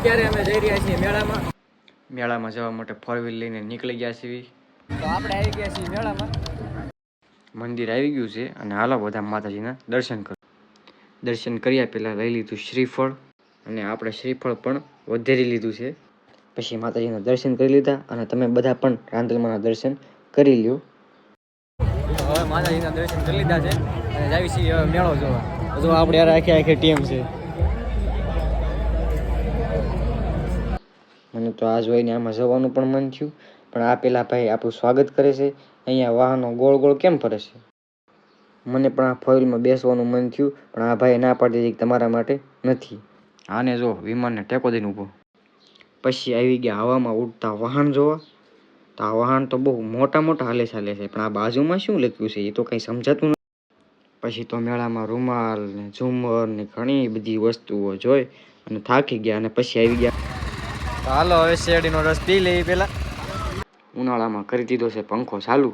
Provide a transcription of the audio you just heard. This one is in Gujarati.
અત્યારે અમે જઈ રહ્યા છીએ મેળામાં. મેળામાં જવા માટે ફોર વ્હીલ લઈને નીકળી ગયા છીએ. તો આપણે આવી ગયા છીએ મેળામાં. મંદિર આવી ગયું છે અને હાલો બધા માતાજીના દર્શન કરો. દર્શન કર્યા પહેલાં લઈ લીધું શ્રીફળ અને આપણે શ્રીફળ પણ વધેરી લીધું છે. પછી માતાજીના દર્શન કરી લીધા અને તમે બધા પણ રાંદલમાના દર્શન કરી લ્યો. હવે માતાજીના દર્શન કરી લીધા છે અને જાવી છીએ મેળો જોવા. જો આપણે આખી આખી ટીમ છે. મને તો આ જોઈને આમાં જવાનું પણ મન થયું. પણ આ પેલા ભાઈ આપણું સ્વાગત કરે છે. અહીંયા વાહનો ગોળ ગોળ કેમ ફરે છે? મને પણ આ ફોઇલમાં બેસવાનું મન થયું પણ આ ભાઈ ના પાડી દીધી તમારા માટે નથી. આને જો વિમાનને ટેકો દઈને ઊભો. પછી આવી ગયા હવામાં ઉડતા વાહન જોવા. તો આ વાહન તો બહુ મોટા મોટા હાલે ચાલે છે પણ આ બાજુમાં શું લખ્યું છે એ તો કંઈ સમજાતું નથી. પછી તો મેળામાં રૂમાલ ને ઝુમર ને ઘણી બધી વસ્તુઓ જોઈ અને થાકી ગયા અને પછી આવી ગયા. હાલો હવે શેરડીનો રસ પી લઈએ પહેલાં. ઉનાળામાં કરી દીધો છે પંખો ચાલુ.